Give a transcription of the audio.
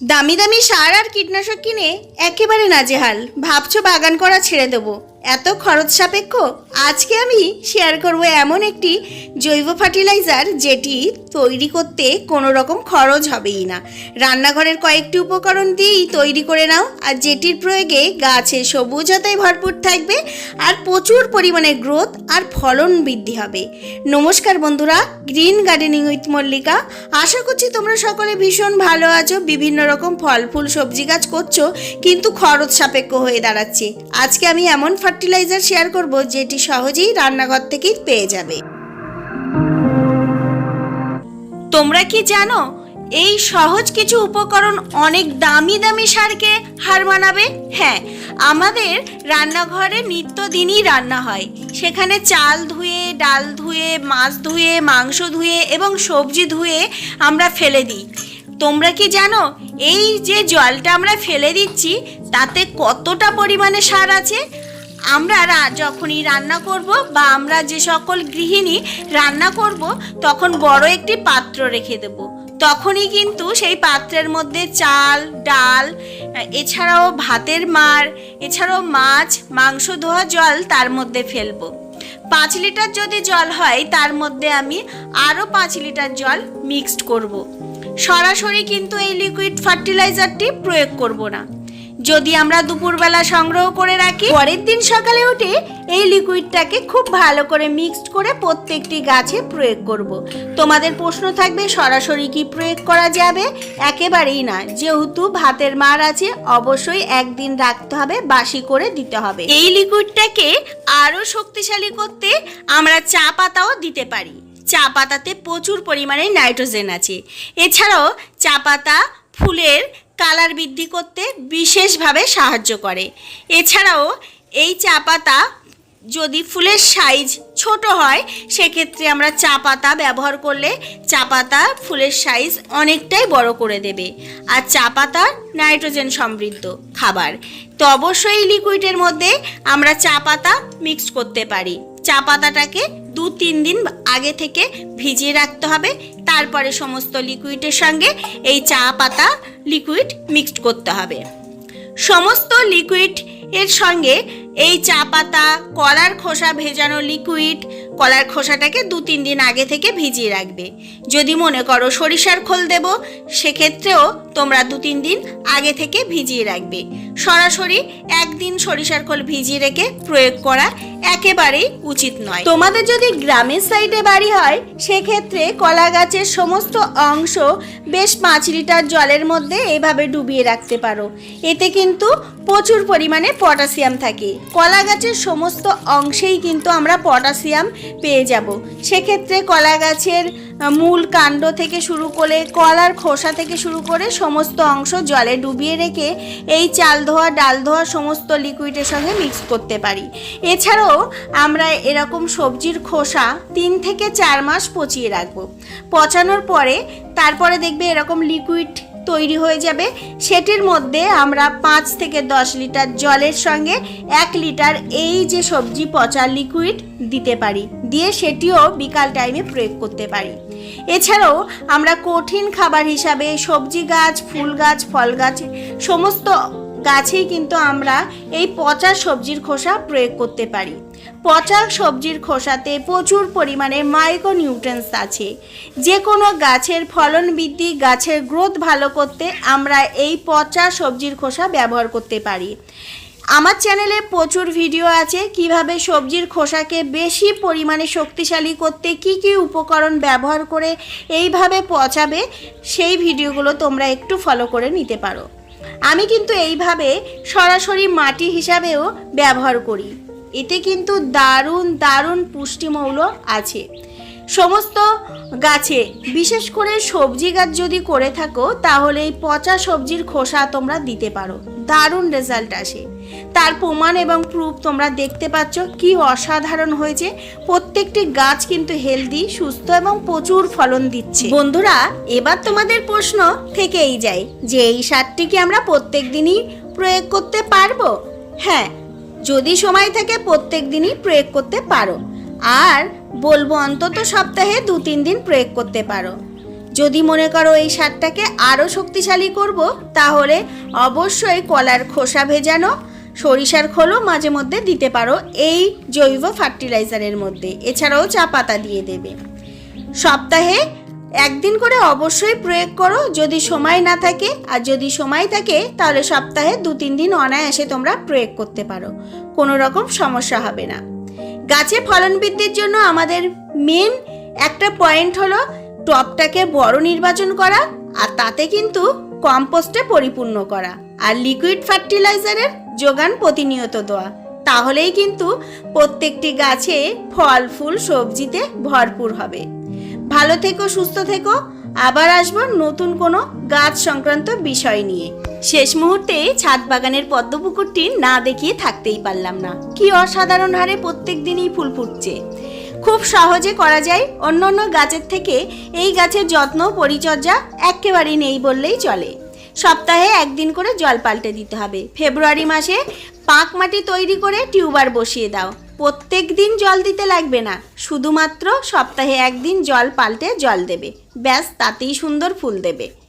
দামি দামি সার আর কীটনাশক কিনে একেবারে নাজেহাল। ভাবছ বাগান করা ছেড়ে দেবো। এত খরচ সাপেক্ষ। আজকে আমি শেয়ার করব এমন একটি জৈব ফার্টিলাইজার যেটি তৈরি করতে কোনো রকম খরচ হবেই না। রান্নাঘরের কয়েকটি উপকরণ দিয়েই তৈরি করে নাও, আর যেটির প্রয়োগে গাছে সবুজতায় ভরপুর থাকবে, আর প্রচুর পরিমাণে গ্রোথ আর ফলন বৃদ্ধি হবে। নমস্কার বন্ধুরা, গ্রিন গার্ডেনিং উইথ মল্লিকা। আশা করছি তোমরা সকলে ভীষণ ভালো আছো, বিভিন্ন রকম ফল ফুল সবজি গাছ করছ, কিন্তু খরচ সাপেক্ষ হয়ে দাঁড়াচ্ছে। আজকে আমি এমন ফার্টিলাইজার শেয়ার করব, যেটি সহজেই রান্নাঘর থেকেই পেয়ে যাবে। তোমরা কি জানো, এই সহজ কিছু উপকরণ অনেক দামি দামি সারকে হার মানাবে? হ্যাঁ আমাদের রান্নাঘরে নিত্যদিনই রান্না হয়। সেখানে চাল ধুয়ে, ডাল ধুয়ে, মাছ ধুয়ে, মাংস ধুয়ে এবং সবজি ধুয়ে আমরা ফেলে দিই। তোমরা কি জানো, এই যে জলটা আমরা ফেলে দিচ্ছি, তাতে কতটা পরিমাণে সার আছে? আমরা যখনই রান্না করব বা আমরা যে সকল গৃহিণী রান্না করব, তখন বড় একটি পাত্র রেখে দেব। তখনই কিন্তু সেই পাত্রের মধ্যে চাল, ডাল, এছাড়াও ভাতের মার, এছাড়াও মাছ, মাংস, ধোয়া জল তার মধ্যে ফেলব। পাঁচ লিটার যদি জল হয়, তার মধ্যে আমি আরও পাঁচ লিটার জল মিক্সড করব। সরাসরি কিন্তু এই লিকুইড ফার্টিলাইজারটি প্রয়োগ করব না। যদি আমরা দুপুরবেলা সংগ্রহ করে রাখি, পরের দিন সকালে উঠে এই লিকুইডটাকে খুব ভালো করে মিক্সড করে প্রত্যেকটি গাছে প্রয়োগ করব। তোমাদের প্রশ্ন থাকবে, সরাসরি কি প্রয়োগ করা যাবে? একেবারেই না। যেহেতু ভাতের মার আছে, অবশ্যই একদিন রাখতে হবে, বাসি করে দিতে হবে। এই লিকুইডটাকে আরও শক্তিশালী করতে আমরা চা পাতাও দিতে পারি। চা পাতাতে প্রচুর পরিমাণে নাইট্রোজেন আছে। এছাড়াও চা পাতা ফুলের কালার বৃদ্ধি করতে বিশেষভাবে সাহায্য করে। এছাড়াও এই চা পাতা যদি ফুলের সাইজ ছোট হয়, সেক্ষেত্রে আমরা চা পাতা ব্যবহার করলে চা পাতা ফুলের সাইজ অনেকটাই বড় করে দেবে। আর চা পাতা নাইট্রোজেন সমৃদ্ধ খাবার। তো অবশ্যই লিকুইডের মধ্যে আমরা চা পাতা মিক্স করতে পারি। চা পাতাটাকে দু তিন দিন আগে থেকে ভিজিয়ে রাখতে হবে। তারপরে সমস্ত লিকুইডের সঙ্গে এই চা পাতা লিকুইড মিক্সড করতে হবে। সমস্ত লিকুইড এর সঙ্গে এই চা পাতা, কলার খোসা ভেজানো লিকুইড কলার খোসাটাকে দু তিন দিন আগে থেকে ভিজিয়ে রাখবে। যদি মনে করো সরিষার খোল দেব, সেক্ষেত্রেও তোমরা দু তিন দিন আগে থেকে ভিজিয়ে রাখবে। সরাসরি একদিন সরিষার খোল ভিজিয়ে রেখে প্রয়োগ করা একেবারেই উচিত নয়। তোমাদের যদি গ্রামের সাইডে বাড়ি হয়, সেক্ষেত্রে কলা গাছের সমস্ত অংশ বেশ পাঁচ লিটার জলের মধ্যে এভাবে ডুবিয়ে রাখতে পারো। এতে কিন্তু প্রচুর পরিমাণে পটাশিয়াম থাকে। কলা গাছের সমস্ত অংশেই কিন্তু আমরা পটাশিয়াম পেয়ে যাব। সেক্ষেত্রে কলা গাছের মূল কাণ্ড থেকে শুরু করে কলার খোসা থেকে শুরু করে সমস্ত অংশ জলে ডুবিয়ে রেখে এই চাল ধোয়া, ডাল ধোয়া সমস্ত লিকুইডের সঙ্গে মিক্স করতে পারি। এছাড়াও আমরা এরকম সবজির খোসা তিন থেকে চার মাস পচিয়ে রাখব। পচানোর পরে তারপরে দেখবে এরকম লিকুইড তৈরি হয়ে যাবে। সেটির মধ্যে আমরা পাঁচ থেকে দশ লিটার জলের সঙ্গে এক লিটার এই যে সবজি পচা লিকুইড দিতে পারি। দিয়ে সেটিও বিকাল টাইমে প্রয়োগ করতে পারি। এছাড়াও আমরা কঠিন খাবার হিসাবে সবজি গাছ, ফুল গাছ, ফল গাছ, সমস্ত গাছেই কিন্তু আমরা এই পচা সবজির খোসা প্রয়োগ করতে পারি। পচা সবজির খোসাতে প্রচুর পরিমাণে মাইক্রো নিউট্রেন্স আছে। যে কোনো গাছের ফলন বৃদ্ধি, গাছের গ্রোথ ভালো করতে আমরা এই পচা সবজির খোসা ব্যবহার করতে পারি। আমার চ্যানেলে প্রচুর ভিডিও আছে, কীভাবে সবজির খোসাকে বেশি পরিমাণে শক্তিশালী করতে কি কি উপকরণ ব্যবহার করে এইভাবে পচাবে, সেই ভিডিওগুলো তোমরা একটু ফলো করে নিতে পারো। আমি কিন্তু এইভাবে সরাসরি মাটি হিসাবেও ব্যবহার করি। এতে কিন্তু দারুণ দারুণ পুষ্টিমৌল আছে। সমস্ত গাছে, বিশেষ করে সবজি গাছ যদি করে থাকো, তাহলে এই পচা সবজির খোসা তোমরা দিতে পারো। দারুণ রেজাল্ট আসে। তার প্রমাণ এবং প্রুফ তোমরা দেখতে পাচ্ছ, কি অসাধারণ হয়েছে। প্রত্যেকটি গাছ কিন্তু হেলদি সুস্থ এবং প্রচুর ফলন দিচ্ছে। বন্ধুরা, এবার তোমাদের প্রশ্ন থেকেই যায় যে এই সারটি কি আমরা প্রত্যেক দিনই প্রয়োগ করতে পারব? হ্যাঁ যদি সময় থাকে প্রত্যেক দিনই প্রয়োগ করতে পারো। আর বলব অন্তত সপ্তাহে দু তিন দিন প্রয়োগ করতে পারো। যদি মনে করো এই সারটাকে আরও শক্তিশালী করব, তাহলে অবশ্যই কলার খোসা ভেজানো, সরিষার খোলও মাঝে মধ্যে দিতে পারো এই জৈব ফার্টিলাইজারের মধ্যে। এছাড়াও চা পাতা দিয়ে দেবে। সপ্তাহে একদিন করে অবশ্যই প্রয়োগ করো, যদি সময় না থাকে। আর যদি সময় থাকে, তাহলে সপ্তাহে দু তিন দিন অনায়াসে তোমরা প্রয়োগ করতে পারো। কোনো রকম সমস্যা হবে না। গাছে ফলন বৃদ্ধির জন্য আমাদের মেন একটা পয়েন্ট হলো টপটাকে বড় নির্বাচন করা আর তাতে কিন্তু কম্পোস্টে পরিপূর্ণ করা আর লিকুইড ফার্টিলাইজারের যোগান প্রতিনিয়ত দেওয়া। তাহলেই কিন্তু প্রত্যেকটি গাছে ফল, ফুল, সবজিতে ভরপুর হবে। ভালো থেকো, সুস্থ থেকো। আবার আসব নতুন কোনো গাছ সংক্রান্ত বিষয় নিয়ে। শেষ মুহূর্তে ছাদ বাগানের পদ্মপুকুরটি না দেখিয়ে থাকতেই পারলাম না। কি অসাধারণ হারে প্রত্যেক দিনই ফুল ফুটছে। খুব সহজে করা যায় অন্য অন্য গাছের থেকে এই গাছের যত্ন, পরিচর্যা একেবারেই নেই বললেই চলে। সপ্তাহে একদিন করে জল পাল্টে দিতে হবে। ফেব্রুয়ারি মাসে পাক মাটি তৈরি করে টিউবার বসিয়ে দাও। প্রত্যেক দিন জল দিতে লাগবে না। শুধুমাত্র সপ্তাহে একদিন জল পাল্টে জল দেবে। ব্যাস, তাতেই সুন্দর ফুল দেবে।